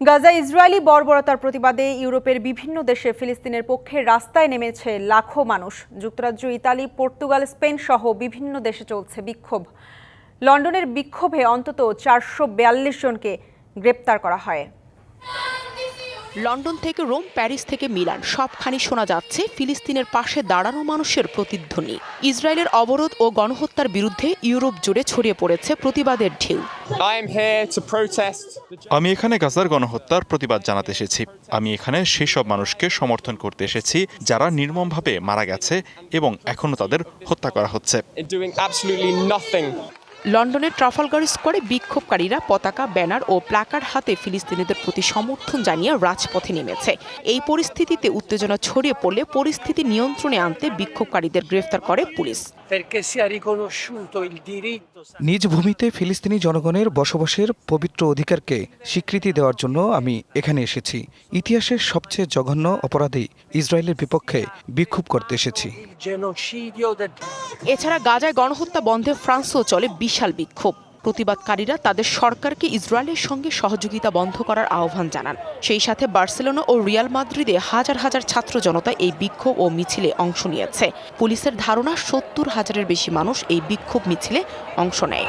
Gaza Israeli বর্বরতার প্রতিবাদে ইউরোপের বিভিন্ন দেশে ফিলিস্তিনের পক্ষে রাস্তায় নেমেছে লাখো মানুষ। যুক্তরাজ্য, ইতালি, পর্তুগাল, স্পেন সহ বিভিন্ন দেশে চলছে বিক্ষোভ। লন্ডনের বিক্ষোভে অন্তত চারশো বিয়াল্লিশ জনকে গ্রেপ্তার করা হয়। লন্ডন থেকে রোম প্যারিস থেকে মিলান। সবখানি শোনা যাচ্ছে ফিলিস্তিনের পাশে দাঁড়ানো মানুষের প্রতিধ্বনি। ইসরায়েলের অবরোধ ও গণহত্যার বিরুদ্ধে ইউরোপ জুড়ে ছড়িয়ে পড়েছে প্রতিবাদের ঢেউ। আমি এখানে গাজার গণহত্যার প্রতিবাদ জানাতে এসেছি। আমি এখানে সেই সব মানুষকে সমর্থন করতে এসেছি যারা নির্মমভাবে মারা গেছে এবং এখনও তাদের হত্যা করা হচ্ছে। লন্ডনের ট্রাফালগার স্কোয়ারে বিক্ষোভকারীরা পতাকা, ব্যানার ও প্লাকার হাতে ফিলিস্তিনিদের প্রতি সমর্থন জানিয়ে রাজপথে নেমেছে। এই পরিস্থিতিতে উত্তেজনা ছড়িয়ে পড়লে পরিস্থিতি নিয়ন্ত্রণে আনতে বিক্ষোভকারীদের গ্রেফতার করে পুলিশ। নিজ ভূমিতে ফিলিস্তিনি জনগণের বসবাসের পবিত্র অধিকারকে স্বীকৃতি দেওয়ার জন্য আমি এখানে এসেছি। ইতিহাসের সবচেয়ে জঘন্য অপরাধী ইসরায়েলের বিপক্ষে বিক্ষোভ করতে এসেছি। এছাড়া গাজায় গণহত্যা বন্ধে ফ্রান্সও চলে বিশাল বিক্ষোভ। প্রতিবাদকারীরা তাদের সরকারকে ইসরায়েলের সঙ্গে সহযোগিতা বন্ধ করার আহ্বান জানান। সেই সাথে বার্সেলোনা ও রিয়াল মাদ্রিদে হাজার হাজার ছাত্র জনতা এই বিক্ষোভ ও মিছিলে অংশ নিয়েছে। পুলিশের ধারণা, সত্তর হাজারের বেশি মানুষ এই বিক্ষোভ মিছিলে অংশ নেয়।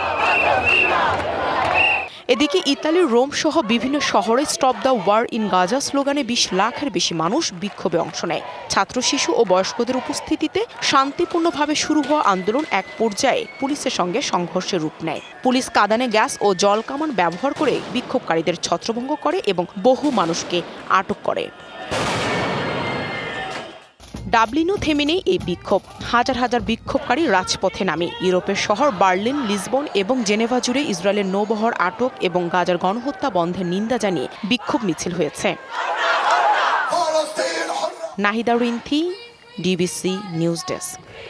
এদিকে ইতালির রোম সহ বিভিন্ন শহরে stop the war in Gaza স্লোগানে বিশ লাখের বেশি মানুষ বিক্ষোভে অংশ নেয়। ছাত্র, শিশু ও বয়স্কদের উপস্থিতিতে শান্তিপূর্ণভাবে শুরু হওয়া আন্দোলন এক পর্যায়ে পুলিশের সঙ্গে সংঘর্ষের রূপ নেয়। পুলিশ কাদানে গ্যাস ও জল কামান ব্যবহার করে বিক্ষোভকারীদের ছত্রভঙ্গ করে এবং বহু মানুষকে আটক করে। ডাবলিনও থেমে নেই এই বিক্ষোভ। হাজার হাজার বিক্ষোভকারী রাজপথে নামে। ইউরোপের শহর বার্লিন, লিসবন এবং জেনেভা জুড়ে ইসরায়েলের নৌবহর আটক এবং গাজার গণহত্যা বন্ধের নিন্দা জানিয়ে বিক্ষোভ মিছিল হয়েছে। Nahida Rinthi, DBC news desk.